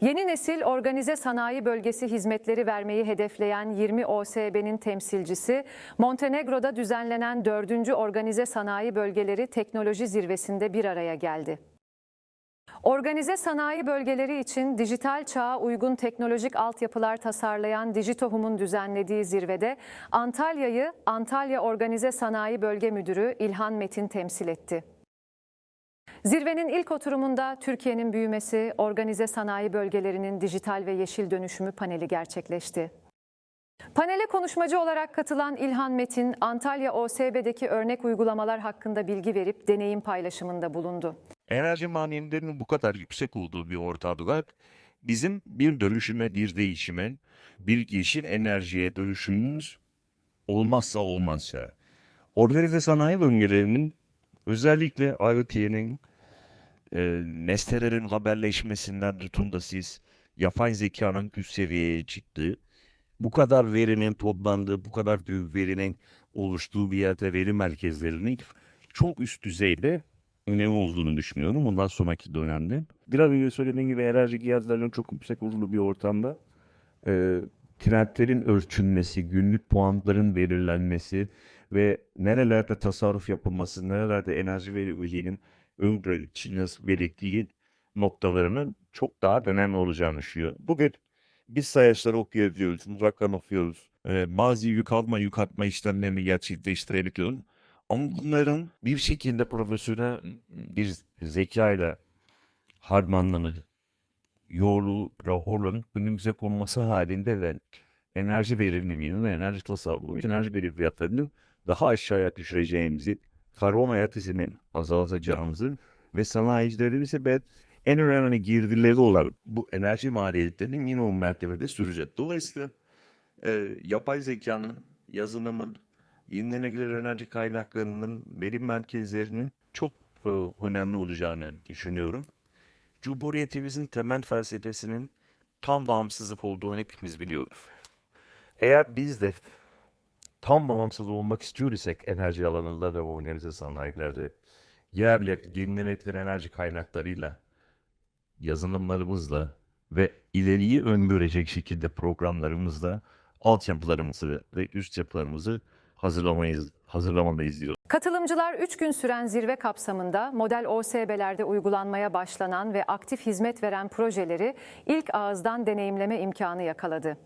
Yeni nesil organize sanayi bölgesi hizmetleri vermeyi hedefleyen 20 OSB'nin temsilcisi Montenegro'da düzenlenen 4. Organize Sanayi Bölgeleri Teknoloji Zirvesi'nde bir araya geldi. Organize sanayi bölgeleri için dijital çağa uygun teknolojik altyapılar tasarlayan Digitohum'un düzenlediği zirvede Antalya'yı Antalya Organize Sanayi Bölge Müdürü İlhan Metin temsil etti. Zirvenin ilk oturumunda Türkiye'nin büyümesi, organize sanayi bölgelerinin dijital ve yeşil dönüşümü paneli gerçekleşti. Panele konuşmacı olarak katılan İlhan Metin, Antalya OSB'deki örnek uygulamalar hakkında bilgi verip deneyim paylaşımında bulundu. enerji maliyetlerinin bu kadar yüksek olduğu bir ortamda bizim bir dönüşüme, bir değişime, bir yeşil enerjiye dönüşümümüz olmazsa olmazsa. Organize sanayi bölgelerinin özellikle IoT'nin e, nesnelerin haberleşmesinden tutun da siz yapay zekanın üst seviyeye çıktığı, bu kadar verinin toplandığı, bu kadar büyük verinin oluştuğu bir yerde veri merkezlerinin çok üst düzeyde önemli olduğunu düşünüyorum bundan sonraki dönemde. Biraz önce söylediğim gibi enerji cihazlarının çok yüksek olduğu bir ortamda e, trendlerin ölçülmesi, günlük puanların belirlenmesi ve nerelerde tasarruf yapılması, nerelerde enerji verimliliğinin ön geçilmesi gerektiği noktalarının çok daha önemli olacağını düşünüyorum. Bugün biz sayaçları okuyabiliyoruz, uzaktan okuyoruz. E, bazı yük alma, yük atma işlemlerini gerçekleştirebiliyoruz. Ama bunların bir şekilde profesyonel bir zekayla harmanlanıp yolu, raporların önümüze konması halinde de enerji verimliliğinin ve enerji tasarrufu, enerji verim fiyatlarının daha aşağıya düşüreceğimizi, karbon ayak izinin azaltacağımızı ve sanayicilerimize ben en önemli girdileri olan bu enerji maliyetlerinin minimum mertebede sürecek. Dolayısıyla e, yapay zekanın, yazılımın, yenilenebilir enerji kaynaklarının verim merkezlerinin çok e, önemli olacağını düşünüyorum. Cumhuriyetimizin temel felsefesinin tam bağımsızlık olduğunu hepimiz biliyoruz. Eğer biz de tam bağımsız olmak istiyorsak enerji alanında ve organize sanayilerde yerle yenilenebilir enerji kaynaklarıyla, yazılımlarımızla ve ileriyi öngörecek şekilde programlarımızla altyapılarımızı ve üst yapılarımızı hazırlamayız, hazırlamalıyız diyor. Katılımcılar 3 gün süren zirve kapsamında model OSB'lerde uygulanmaya başlanan ve aktif hizmet veren projeleri ilk ağızdan deneyimleme imkanı yakaladı.